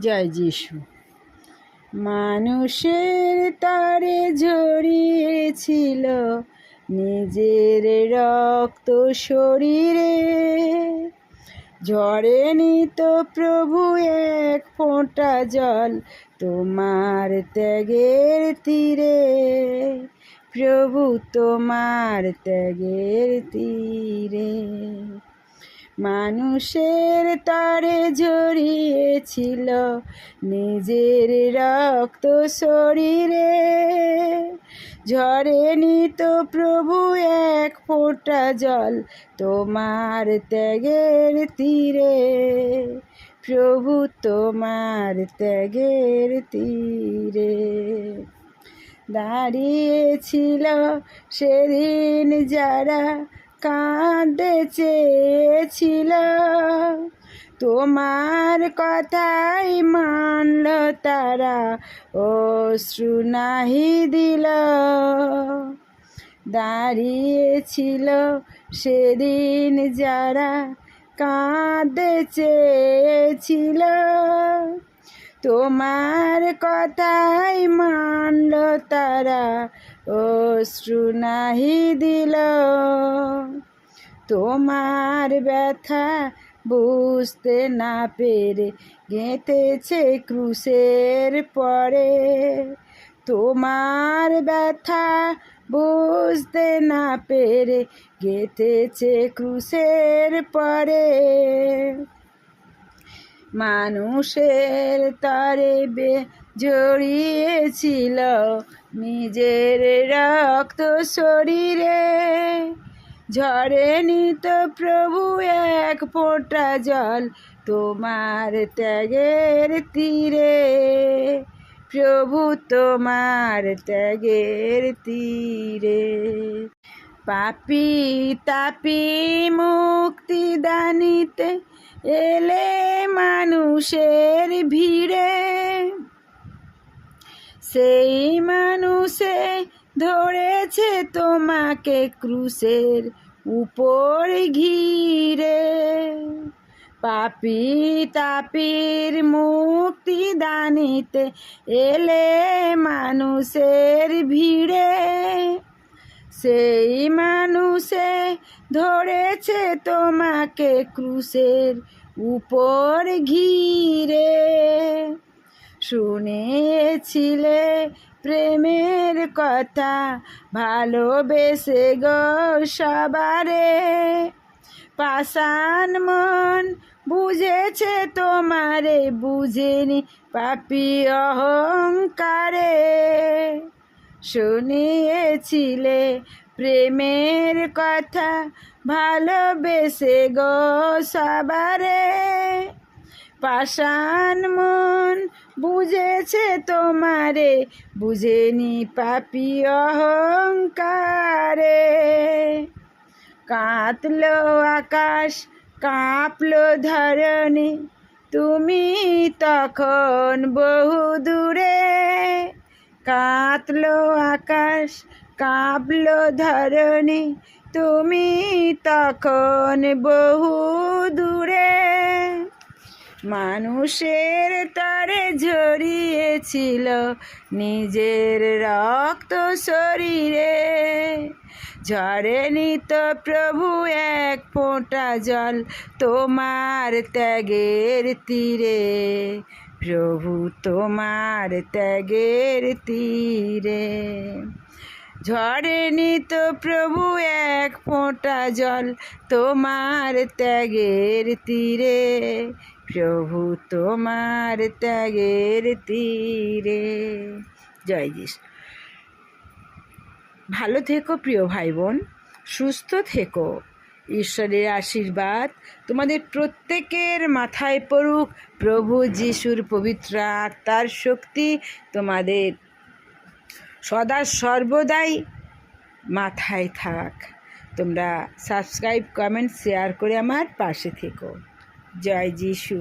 জয় যিশু। মানুষের তারে ঝরিয়েছিল, নিজের রক্ত শরীরে। ঝরেনি তো প্রভু এক ফোঁটা জল, তোমার ত্যাগের তীরে। প্রভু তোমার ত্যাগের তীরে। মানুষের তারে ঝরিয়েছিল নিজের রক্ত শরীরে। ঝরেনি তো প্রভু এক ফোঁটা জল, তোমার ত্যাগের তীরে। প্রভু তোমার ত্যাগের তীরে। দাঁড়িয়েছিল সেদিন যারা কাঁদতে চেয়েছিল তোমার কথাই মানল তারা ও নাহি দিল। দাঁড়িয়েছিল সেদিন যারা, কাঁদে চেয়েছিল। তোমার কথাই মানল তারা অশ্রু নাহি দিল। তোমার ব্যথা বুঝতে না পেরে গেঁথেছে ক্রুশের পরে। তোমার ব্যথা বুঝতে না পেরে গেঁথেছে ক্রুশের পরে। মানুষের তরে বে জড়িয়েছিল নিজের রক্ত শরীরে ঝরেনি তো প্রভু এক ফোঁটা জল তোমার ত্যাগের তীরে। প্রভু তোমার ত্যাগের তীরে। পাপি তাপি মুক্তি দানিতে এলে মানুষের ভিড়ে। সেই মানুষে ধরেছে তোমাকে ক্রুশের উপর ঘিরে। পাপি তাপির মুক্তি দানিতে এলে মানুষের ভিড়ে। সেই মানুষে ধরেছে তোমাকে ক্রুশের উপর ঘিরে। শুনেছিলে প্রেমের কথা, ভালোবেসে গো সবারে। পাষাণ মন বুঝেছে তোমারে, বুঝেনি পাপি অহংকারে। শুনিয়েছিলে প্রেমের কথা, ভালোবেসে গো সবারে। পাষাণ মন বুঝেছে তোমারে, বুঝেনি পাপি অহংকারে। কাঁতলো আকাশ, কাঁপলো ধরণী, তুমি তখন বহু দূরে। কাঁতলো আকাশ, কাঁপলো ধরণী, তুমি তখন বহু দূরে। মানুষের তরে ঝরিয়েছিল নিজের রক্ত শরীরে। ঝরে নিত প্রভু এক ফোঁটা জল তোমার ত্যাগের তীরে। প্রভু তোমার ত্যাগের তীরে। ঝরে নিত প্রভু এক ফোঁটা জল তোমার ত্যাগের তীরে। প্রভু তোমার ত্যাগের তীরে। জয় যিশু। ভালো থেকো প্রিয় ভাই বোন সুস্থ থেকো। ঈশ্বরের আশীর্বাদ তোমাদের প্রত্যেকের মাথায় পড়ুক। প্রভু যিশুর পবিত্র আত্মার শক্তি তোমাদের সদা সর্বদাই মাথায় থাক। তোমরা সাবস্ক্রাইব কমেন্ট শেয়ার করে আমার পাশে থেকো। জয় যিশু।